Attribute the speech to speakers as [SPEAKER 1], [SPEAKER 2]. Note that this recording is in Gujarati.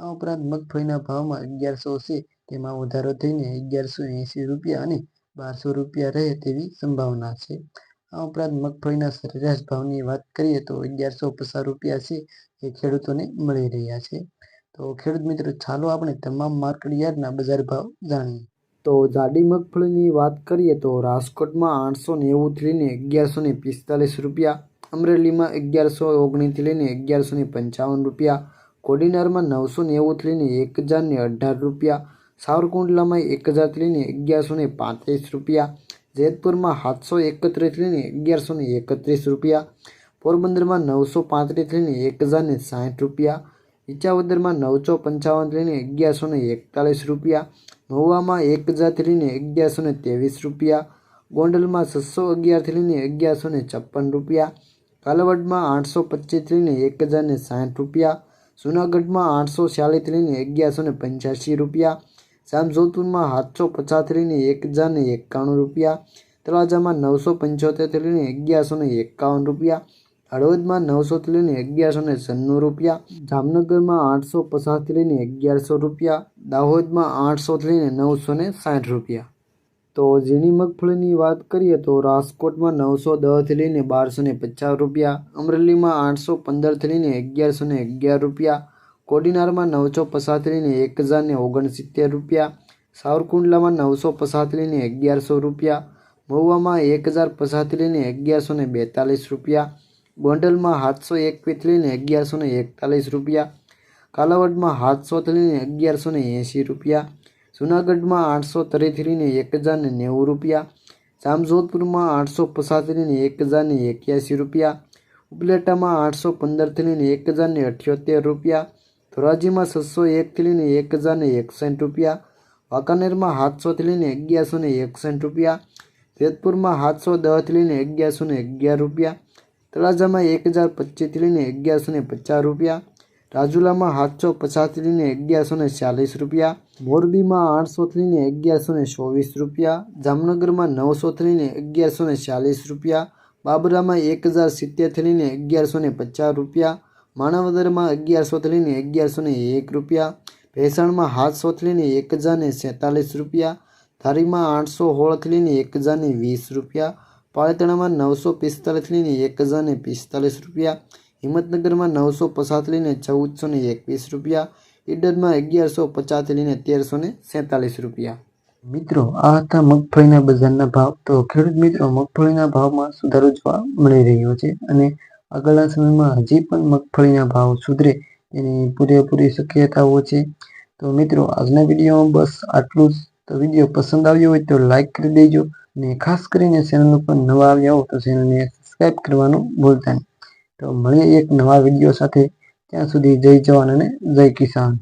[SPEAKER 1] આ ઉપરાંત મગફળીના ભાવમાં અગિયારસો છે. તેમાં વધારો થઈને અગિયારસો એંસી રૂપિયા અને બારસો રૂપિયા રહે તેવી સંભાવના છે. આ ઉપરાંત મગફળીના સરેરાશ ભાવની વાત કરીએ તો અગિયારસો પચાસ રૂપિયા છે એ ખેડૂતોને મળી રહ્યા છે. તો ખેડૂત મિત્રો, ચાલો આપણે તમામ માર્કેટ યાર્ડના બજાર ભાવ જાણીએ.
[SPEAKER 2] તો જાડી મગફળીની વાત કરીએ તો રાજકોટમાં આઠસો નેવુંથી લઈને અગિયારસો ને પિસ્તાલીસ રૂપિયા, અમરેલીમાં અગિયારસો ઓગણીસથી લઈને અગિયારસો ને પંચાવન રૂપિયા કોડીનારમાં નવસો નેવુંથી લઈને એક હજાર ને અઢાર રૂપિયા, સાવરકુંડલામાં એક હજારથી લઈને અગિયારસો ને પાંત્રીસ રૂપિયા, જેતપુરમાં સાતસો એકત્રીસ લઈને અગિયારસો ને એકત્રીસ રૂપિયા, પોરબંદરમાં નવસો પાંત્રીસ લઈને એક હજાર ને સાઠ રૂપિયા વિચાવદરમાં નવસો પંચાવન લઈને અગિયારસો ને એકતાલીસ રૂપિયા, મહુવામાં એક હજારથી લઈને અગિયારસો ને ત્રેવીસ રૂપિયા, ગોંડલમાં છસો અગિયારથી લઈને અગિયારસો ને છપ્પન રૂપિયા, કાલાવડમાં આઠસો પચીસથી લઈને એક હજાર ને સાઠ રૂપિયા જૂનાગઢમાં આઠસો છ્યાલીસ લઈને અગિયારસો ને પંચ્યાસી રૂપિયા, જામજોધપુરમાં સાતસો પચાસ લઈને એક હજાર ને એકાણું રૂપિયા, તળાજામાં નવસો પંચોતેરથી લઈને અગિયારસો ને એકાવન રૂપિયા, હળવદમાં નવસોથી લઈને અગિયારસો ને છન્નું રૂપિયા, જામનગરમાં આઠસો પચાસથી લઈને અગિયારસો રૂપિયા, દાહોદમાં આઠસોથી લઈને નવસો ને સાઠ રૂપિયા. તો ઝીણી મગફળીની વાત કરીએ તો રાજકોટમાં નવસો દસથી લઈને બારસો ને પચાસ રૂપિયા, અમરેલીમાં આઠસો પંદરથી લઈને અગિયારસો ને અગિયાર રૂપિયા, કોડીનારમાં નવસો પચાસથી લઈને એક હજાર ને ઓગણસિત્તેર રૂપિયા, સાવરકુંડલામાં નવસો પચાસથી લઈને અગિયારસો રૂપિયા, મહુવામાં એક હજાર પચાસથી લઈને અગિયારસો ને બેતાલીસ રૂપિયા, ગોંડલમાં સાતસો એકવીસથી લઈને અગિયારસો ને એકતાલીસ રૂપિયા, કાલાવડમાં સાતસોથી લઈને અગિયારસો ને એંસી રૂપિયા જૂનાગઢમાં આઠસો ત્રીસથી એક હજારને નેવું રૂપિયા, જામજોધપુરમાં આઠસો પચાસથી એક હજારને એક્યાસી રૂપિયા, ઉપલેટામાં આઠસો પંદરથી એક હજારને અઠ્યોતેર રૂપિયા, ધોરાજીમાં છસો એકથી એક હજારને એકસઠ રૂપિયા, વાંકાનેરમાં સાતસોથી લઈને અગિયારસો ને એકસઠ રૂપિયા, જેતપુરમાં સાતસો દસથી લઈને અગિયારસો ને અગિયાર રૂપિયા, તળાજામાં એક હજાર પચીસથી લઈને અગિયારસો ને પચાસ રૂપિયા, રાજુલામાં સાતસો પચાસથી લઈને અગિયારસો ને ચાલીસ રૂપિયા મોરબીમાં આઠસોથી લઈને અગિયારસો ને ચોવીસ રૂપિયા, જામનગરમાં નવસોથી લઈને અગિયારસો ને ચાલીસ રૂપિયા, બાબરામાં એક હજાર સિત્તેરથી લઈને અગિયારસો ને પચાસ રૂપિયા, માણાવદરમાં અગિયારસોથી લઈને અગિયારસો ને એક રૂપિયા, ભેસાણમાં સાતસોથી લઈને એક હજાર ને સેતાલીસ રૂપિયા, ધારીમાં આઠસો સોળથી લઈને એક હજાર ને વીસ રૂપિયા, પાળેતણામાં નવસો પિસ્તાલીસથી લઈને એક હજાર ને પિસ્તાલીસ રૂપિયા, હિંમતનગરમાં નવસો પચાસથી લઈને ચૌદસો ને એકવીસ રૂપિયા ઈડરમાં અગિયારસો પચાસથી લઈને તેરસો ને સેતાલીસ રૂપિયા.
[SPEAKER 1] મિત્રો, આ હતા મગફળીના બજારના ભાવ. તો ખેડૂત મિત્રો, મગફળીના ભાવમાં સુધારો જોવા મળી રહ્યો છે અને આગળના સમયમાં હજી પણ મગફળીના ભાવ સુધરે એની પૂરેપૂરી શક્યતાઓ છે. તો મિત્રો, આજના વિડીયોમાં બસ આટલું જ. તો વીડિયો પસંદ આવ્યો હોય તો લાઈક કરી દેજો અને ખાસ કરીને ચેનલ ઉપર નવા આવ્યા હો તો ચેનલને સબસ્ક્રાઈબ કરવાનું ભૂલતા નહીં. તો મળીએ એક નવા વીડિયો સાથે. ત્યાં સુધી જય જવાન અને જય કિસાન.